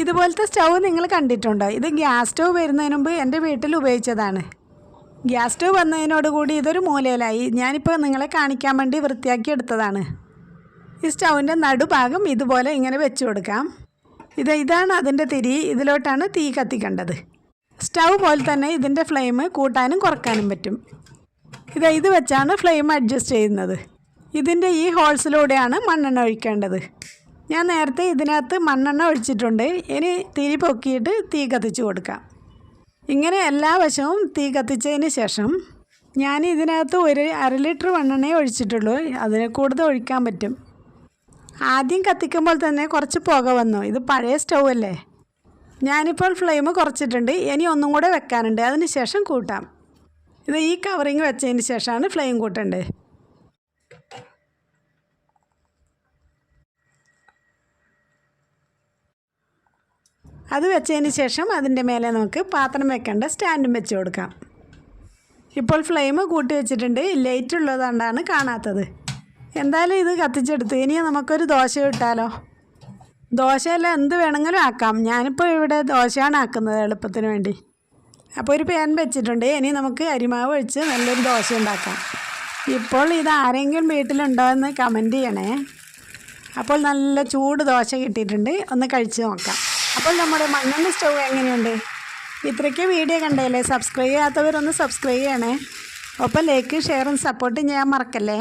ഇതുപോലത്തെ സ്റ്റൗ നിങ്ങൾ കണ്ടിട്ടുണ്ടോ? ഇത് ഗ്യാസ് സ്റ്റൗ വരുന്നതിന് മുമ്പ് എന്റെ വീട്ടിൽ ഉപയോഗിച്ചതാണ്. ഗ്യാസ് സ്റ്റൗ വന്നതിനോടുകൂടി ഇതൊരു മൂലയിലായി. ഞാനിപ്പോൾ നിങ്ങളെ കാണിക്കാൻ വേണ്ടി വൃത്തിയാക്കി എടുത്തതാണ്. ഈ സ്റ്റൗവിന്റെ നടുഭാഗം ഇതുപോലെ ഇങ്ങനെ വെച്ച് കൊടുക്കാം. ഇത് ഇതാണ് അതിന്റെ തിരി. ഇതിലോട്ടാണ് തീ കത്തിക്കേണ്ടത്. സ്റ്റൗ പോലെ തന്നെ ഇതിന്റെ ഫ്ലെയിം കൂട്ടാനും കുറക്കാനും പറ്റും. ഇത് ഇത് വെച്ചാണ് ഫ്ലെയിം അഡ്ജസ്റ്റ് ചെയ്യുന്നത്. ഇതിന്റെ ഈ ഹോൾസിലൂടെയാണ് മണ്ണെണ്ണ ഒഴിക്കേണ്ടത്. ഞാൻ നേരത്തെ ഇതിനകത്ത് മണ്ണെണ്ണ ഒഴിച്ചിട്ടുണ്ട്. ഇനി തിരി പൊക്കിയിട്ട് തീ കത്തിച്ച് കൊടുക്കാം. ഇങ്ങനെ എല്ലാ വശവും തീ കത്തിച്ചതിന് ശേഷം ഞാൻ ഇതിനകത്ത് ഒരു അര ലിറ്റർ മണ്ണെണ്ണയെ ഒഴിച്ചിട്ടുള്ളൂ. അതിനെ കൂടുതൽ ഒഴിക്കാൻ പറ്റും. ആദ്യം കത്തിക്കുമ്പോൾ തന്നെ കുറച്ച് പുക വന്നു. ഇത് പഴയ സ്റ്റൗ അല്ലേ? ഞാനിപ്പോൾ ഫ്ലെയിം കുറച്ചിട്ടുണ്ട്. ഇനി ഒന്നും കൂടെ വെക്കാനുണ്ട്. അതിന് ശേഷം കൂട്ടാം. ഇത് ഈ കവറിങ് വെച്ചതിന് ശേഷമാണ് ഫ്ലെയിം കൂട്ടേണ്ടത്. അത് വെച്ചതിന് ശേഷം അതിന്റെ മേലെ നമുക്ക് പാത്രം വെക്കേണ്ട സ്റ്റാൻഡും വെച്ച് കൊടുക്കാം. ഇപ്പോൾ ഫ്ലെയിം കൂട്ടി വെച്ചിട്ടുണ്ട്. ലൈറ്റ് ഉള്ളതുകൊണ്ടാണ് കാണാത്തത്. എന്തായാലും ഇത് കത്തിച്ചെടുത്തു. ഇനി നമുക്കൊരു ദോശ ഇട്ടാലോ ദോശയെല്ലാം എന്ത് വേണമെങ്കിലും ആക്കാം. ഞാനിപ്പോൾ ഇവിടെ ദോശയാണ് ആക്കുന്നത് എളുപ്പത്തിന് വേണ്ടി. അപ്പോൾ ഒരു പാൻ വെച്ചിട്ടുണ്ട്. ഇനി നമുക്ക് അരിമാവ് ഒഴിച്ച് നല്ലൊരു ദോശ ഉണ്ടാക്കാം. ഇപ്പോൾ ഇത് ആരെങ്കിലും വീട്ടിലുണ്ടോ എന്ന് കമന്റ് ചെയ്യണേ. അപ്പോൾ നല്ല ചൂട് ദോശ കിട്ടിയിട്ടുണ്ട്. ഒന്ന് കഴിച്ച് നോക്കാം. അപ്പോൾ നമ്മുടെ മണ്ണെണ്ണ സ്റ്റൗ എങ്ങനെയുണ്ട്? ഇത്രയ്ക്ക് വീഡിയോ കണ്ടല്ലേ? സബ്സ്ക്രൈബ് ചെയ്യാത്തവരൊന്ന് സബ്സ്ക്രൈബ് ചെയ്യണേ. ഒപ്പം ലൈക്ക് ഷെയറും സപ്പോർട്ടും ചെയ്യാൻ മറക്കല്ലേ?